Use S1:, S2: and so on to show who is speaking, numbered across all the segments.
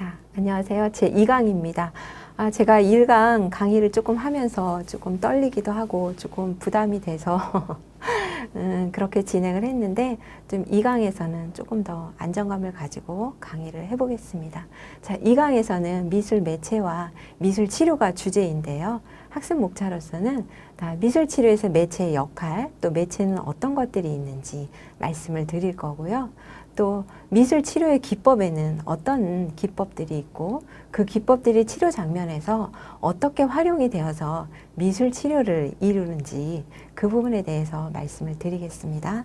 S1: 자, 안녕하세요. 제 2강입니다. 아, 제가 1강 강의를 조금 하면서 조금 떨리기도 하고 조금 부담이 돼서 음, 그렇게 진행을 했는데 좀 2강에서는 조금 더 안정감을 가지고 강의를 해보겠습니다. 자, 2강에서는 미술 매체와 미술 치료가 주제인데요. 학습 목차로서는 다 미술 치료에서 매체의 역할, 또 매체는 어떤 것들이 있는지 말씀을 드릴 거고요. 또 미술 치료의 기법에는 어떤 기법들이 있고 그 기법들이 치료 장면에서 어떻게 활용이 되어서 미술 치료를 이루는지 그 부분에 대해서 말씀을 드리겠습니다.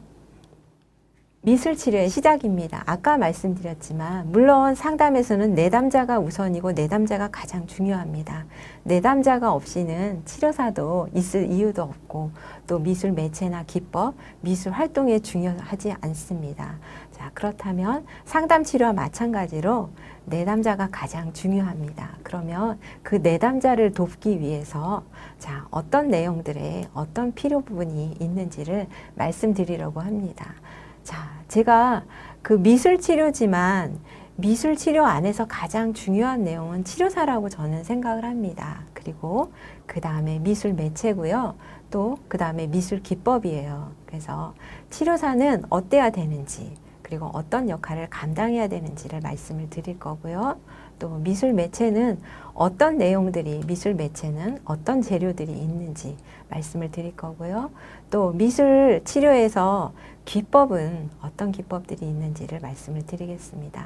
S1: 미술 치료의 시작입니다. 아까 말씀드렸지만 물론 상담에서는 내담자가 우선이고 내담자가 가장 중요합니다. 내담자가 없이는 치료사도 있을 이유도 없고 또 미술 매체나 기법, 미술 활동에 중요하지 않습니다. 자, 그렇다면 상담 치료와 마찬가지로 내담자가 가장 중요합니다. 그러면 그 내담자를 돕기 위해서 자, 어떤 내용들에 어떤 필요 부분이 있는지를 말씀드리려고 합니다. 자, 제가 그 미술 치료지만 미술 치료 안에서 가장 중요한 내용은 치료사라고 저는 생각을 합니다. 그리고 그 다음에 미술 매체고요. 또 그 다음에 미술 기법이에요. 그래서 치료사는 어때야 되는지, 그리고 어떤 역할을 감당해야 되는지를 말씀을 드릴 거고요. 또 미술 매체는 어떤 내용들이 미술 매체는 어떤 재료들이 있는지 말씀을 드릴 거고요. 또 미술 치료에서 기법은 어떤 기법들이 있는지를 말씀을 드리겠습니다.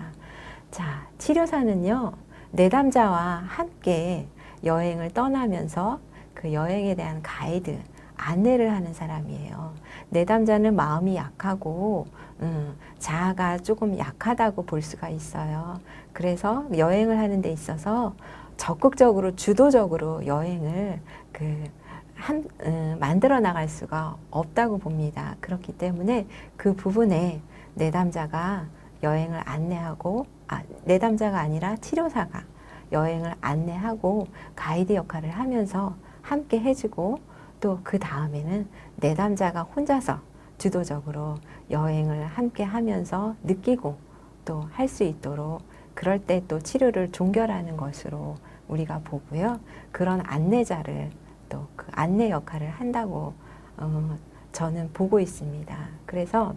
S1: 자, 치료사는요, 내담자와 함께 여행을 떠나면서 그 여행에 대한 가이드, 안내를 하는 사람이에요. 내담자는 마음이 약하고, 음, 자아가 조금 약하다고 볼 수가 있어요. 그래서 여행을 하는 데 있어서 적극적으로, 주도적으로 여행을 그, 한, 음, 만들어 나갈 수가 없다고 봅니다. 그렇기 때문에 그 부분에 내담자가 여행을 안내하고, 아, 내담자가 아니라 치료사가 여행을 안내하고 가이드 역할을 하면서 함께 해주고 또 그 다음에는 내담자가 혼자서 주도적으로 여행을 함께 하면서 느끼고 또 할 수 있도록 그럴 때 또 치료를 종결하는 것으로 우리가 보고요. 그런 안내자를 또 그 안내 역할을 한다고 어, 저는 보고 있습니다. 그래서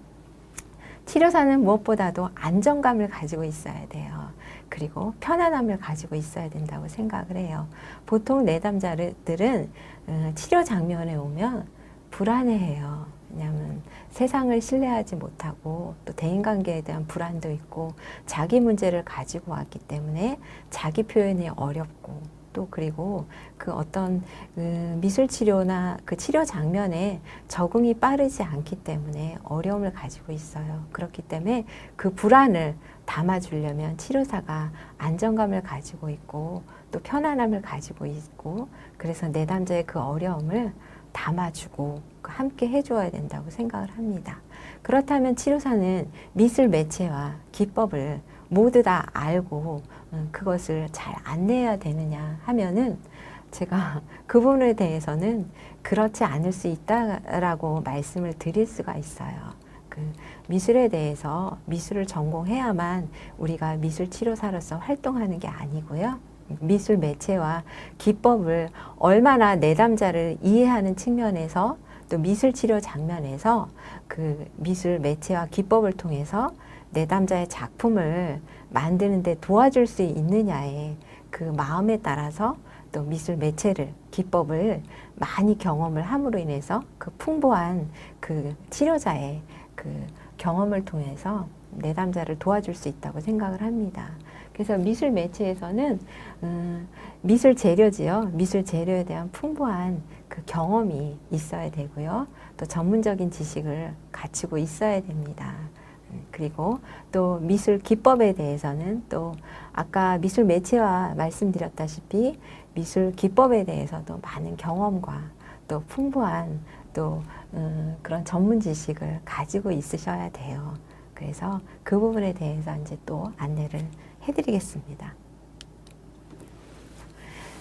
S1: 치료사는 무엇보다도 안정감을 가지고 있어야 돼요. 그리고 편안함을 가지고 있어야 된다고 생각을 해요. 보통 내담자들은 어, 치료 장면에 오면 불안해해요. 왜냐하면 세상을 신뢰하지 못하고 또 대인관계에 대한 불안도 있고 자기 문제를 가지고 왔기 때문에 자기 표현이 어렵고 또 그리고 그 어떤 그 미술 치료나 그 치료 장면에 적응이 빠르지 않기 때문에 어려움을 가지고 있어요. 그렇기 때문에 그 불안을 담아주려면 치료사가 안정감을 가지고 있고 또 편안함을 가지고 있고 그래서 내담자의 그 어려움을 담아주고 함께 해줘야 된다고 생각을 합니다. 그렇다면 치료사는 미술 매체와 기법을 모두 다 알고 음, 그것을 잘 안내해야 되느냐 하면은 제가 그 부분에 대해서는 그렇지 않을 수 있다라고 말씀을 드릴 수가 있어요. 그 미술에 대해서 미술을 전공해야만 우리가 미술 치료사로서 활동하는 게 아니고요. 미술 매체와 기법을 얼마나 내담자를 이해하는 측면에서 또 미술 치료 장면에서 그 미술 매체와 기법을 통해서 내담자의 작품을 만드는데 도와줄 수 있느냐에 그 마음에 따라서 또 미술 매체를 기법을 많이 경험을 함으로 인해서 그 풍부한 그 치료자의 그 경험을 통해서 내담자를 도와줄 수 있다고 생각을 합니다. 그래서 미술 매체에서는 음, 미술 재료지요. 미술 재료에 대한 풍부한 그 경험이 있어야 되고요. 또 전문적인 지식을 갖추고 있어야 됩니다. 음, 그리고 또 미술 기법에 대해서는 또 아까 미술 매체와 말씀드렸다시피 미술 기법에 대해서도 많은 경험과 또 풍부한 또 음, 그런 전문 지식을 가지고 있으셔야 돼요. 그래서 그 부분에 대해서 이제 또 안내를 해드리겠습니다.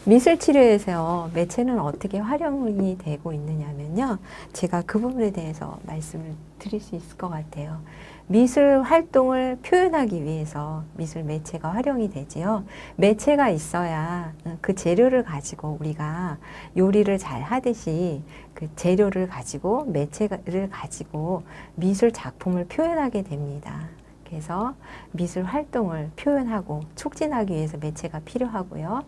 S1: 미술 치료에서 매체는 어떻게 활용이 되고 있느냐면요. 제가 그 부분에 대해서 말씀을 드릴 수 있을 것 같아요. 미술 활동을 표현하기 위해서 미술 매체가 활용이 되지요. 매체가 있어야 그 재료를 가지고 우리가 요리를 잘 하듯이 그 재료를 가지고 매체를 가지고 미술 작품을 표현하게 됩니다. 그래서 미술 활동을 표현하고 촉진하기 위해서 매체가 필요하고요.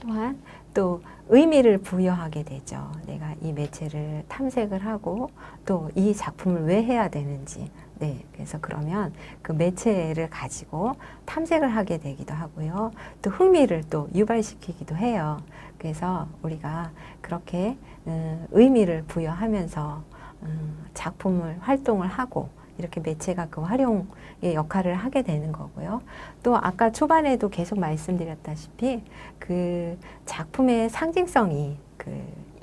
S1: 또한 또 의미를 부여하게 되죠. 내가 이 매체를 탐색을 하고 또 이 작품을 왜 해야 되는지. 네. 그래서 그러면 그 매체를 가지고 탐색을 하게 되기도 하고요. 또 흥미를 또 유발시키기도 해요. 그래서 우리가 그렇게 음, 의미를 부여하면서 음, 작품을 활동을 하고 이렇게 매체가 그 활용의 역할을 하게 되는 거고요. 또 아까 초반에도 계속 말씀드렸다시피 그 작품의 상징성이 그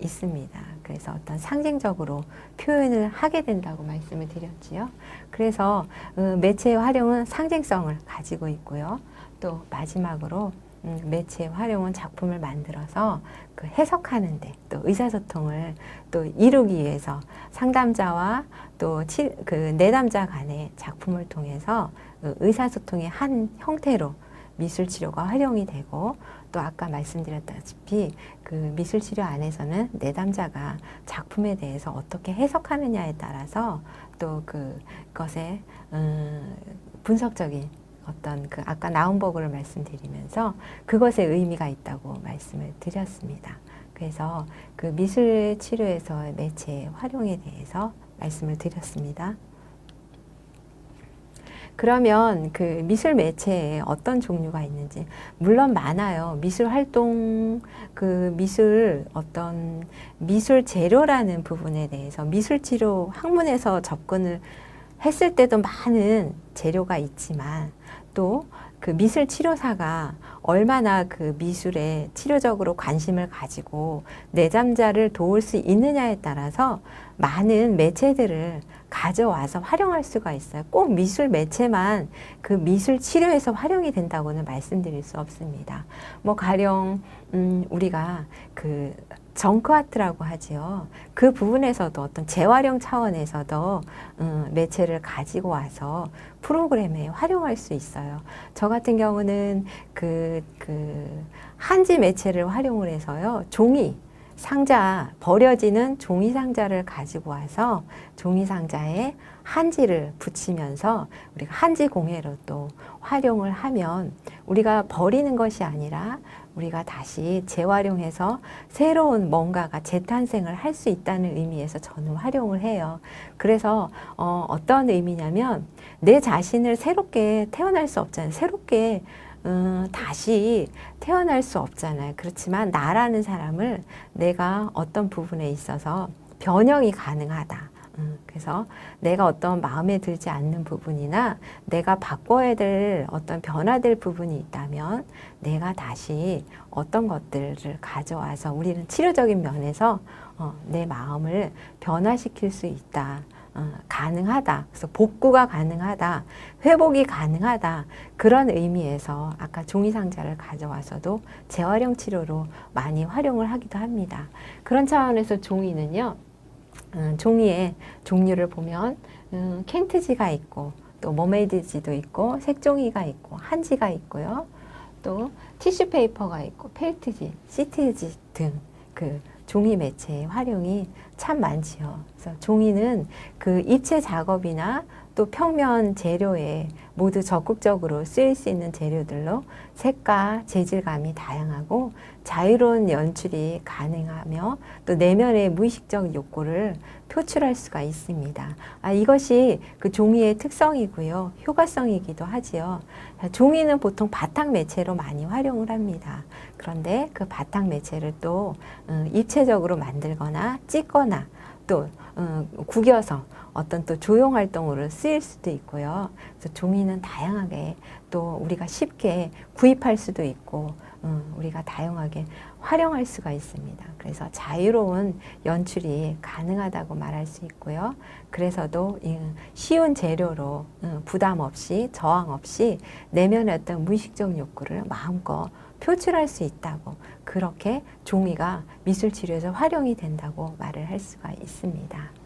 S1: 있습니다. 그래서 어떤 상징적으로 표현을 하게 된다고 말씀을 드렸지요. 그래서 어, 매체의 활용은 상징성을 가지고 있고요. 또 마지막으로 음, 매체의 활용은 작품을 만들어서 그 해석하는데 또 의사소통을 또 이루기 위해서 상담자와 또 그 내담자 간의 작품을 통해서 그 의사소통의 한 형태로 미술 치료가 활용이 되고 또 아까 말씀드렸다시피 그 미술 치료 안에서는 내담자가 작품에 대해서 어떻게 해석하느냐에 따라서 또 그것의 음, 분석적인 어떤 그 아까 나온버그를 말씀드리면서 그것의 의미가 있다고 말씀을 드렸습니다. 그래서 그 미술 치료에서의 매체 활용에 대해서 말씀을 드렸습니다. 그러면 그 미술 매체에 어떤 종류가 있는지 물론 많아요. 미술 활동 그 미술 어떤 미술 재료라는 부분에 대해서 미술 치료 학문에서 접근을 했을 때도 많은 재료가 있지만 또 그 미술 치료사가 얼마나 그 미술에 치료적으로 관심을 가지고 내담자를 도울 수 있느냐에 따라서 많은 매체들을 가져와서 활용할 수가 있어요. 꼭 미술 매체만 그 미술 치료에서 활용이 된다고는 말씀드릴 수 없습니다. 뭐 가령 음 우리가 그 정크 아트라고 하지요. 그 부분에서도 어떤 재활용 차원에서도 음, 매체를 가지고 와서 프로그램에 활용할 수 있어요. 저 같은 경우는 그, 그 한지 매체를 활용을 해서요. 종이 상자 버려지는 종이 상자를 가지고 와서 종이 상자에 한지를 붙이면서 우리가 한지 공예로 또 활용을 하면 우리가 버리는 것이 아니라 우리가 다시 재활용해서 새로운 뭔가가 재탄생을 할 수 있다는 의미에서 저는 활용을 해요. 그래서 어, 어떤 의미냐면 내 자신을 새롭게 태어날 수 없잖아요. 새롭게 음, 다시 태어날 수 없잖아요. 그렇지만 나라는 사람을 내가 어떤 부분에 있어서 변형이 가능하다. 음, 그래서 내가 어떤 마음에 들지 않는 부분이나 내가 바꿔야 될 어떤 변화될 부분이 있다면 내가 다시 어떤 것들을 가져와서 우리는 치료적인 면에서 어, 내 마음을 변화시킬 수 있다. 어, 가능하다. 그래서 복구가 가능하다. 회복이 가능하다. 그런 의미에서 아까 종이 상자를 가져와서도 재활용 치료로 많이 활용을 하기도 합니다. 그런 차원에서 종이는요. 음, 종이의 종류를 보면 음, 켄트지가 있고 또 머메이드지도 있고 색종이가 있고 한지가 있고요. 또 티슈 페이퍼가 있고 펠트지, 시트지 등 그 종이 매체의 활용이 참 많지요. 그래서 종이는 그 입체 작업이나 또 평면 재료에 모두 적극적으로 쓰일 수 있는 재료들로 색과 재질감이 다양하고 자유로운 연출이 가능하며 또 내면의 무의식적 욕구를 표출할 수가 있습니다. 아, 이것이 그 종이의 특성이고요. 효과성이기도 하지요. 종이는 보통 바탕 매체로 많이 활용을 합니다. 그런데 그 바탕 매체를 또 음, 입체적으로 만들거나 찍거나 또 음, 구겨서 어떤 또 조형 활동으로 쓰일 수도 있고요. 그래서 종이는 다양하게 또 우리가 쉽게 구입할 수도 있고 음, 우리가 다양하게 활용할 수가 있습니다. 그래서 자유로운 연출이 가능하다고 말할 수 있고요. 그래서도 쉬운 재료로 음, 부담 없이 저항 없이 내면의 어떤 무의식적 욕구를 마음껏 표출할 수 있다고 그렇게 종이가 미술 치료에서 활용이 된다고 말을 할 수가 있습니다.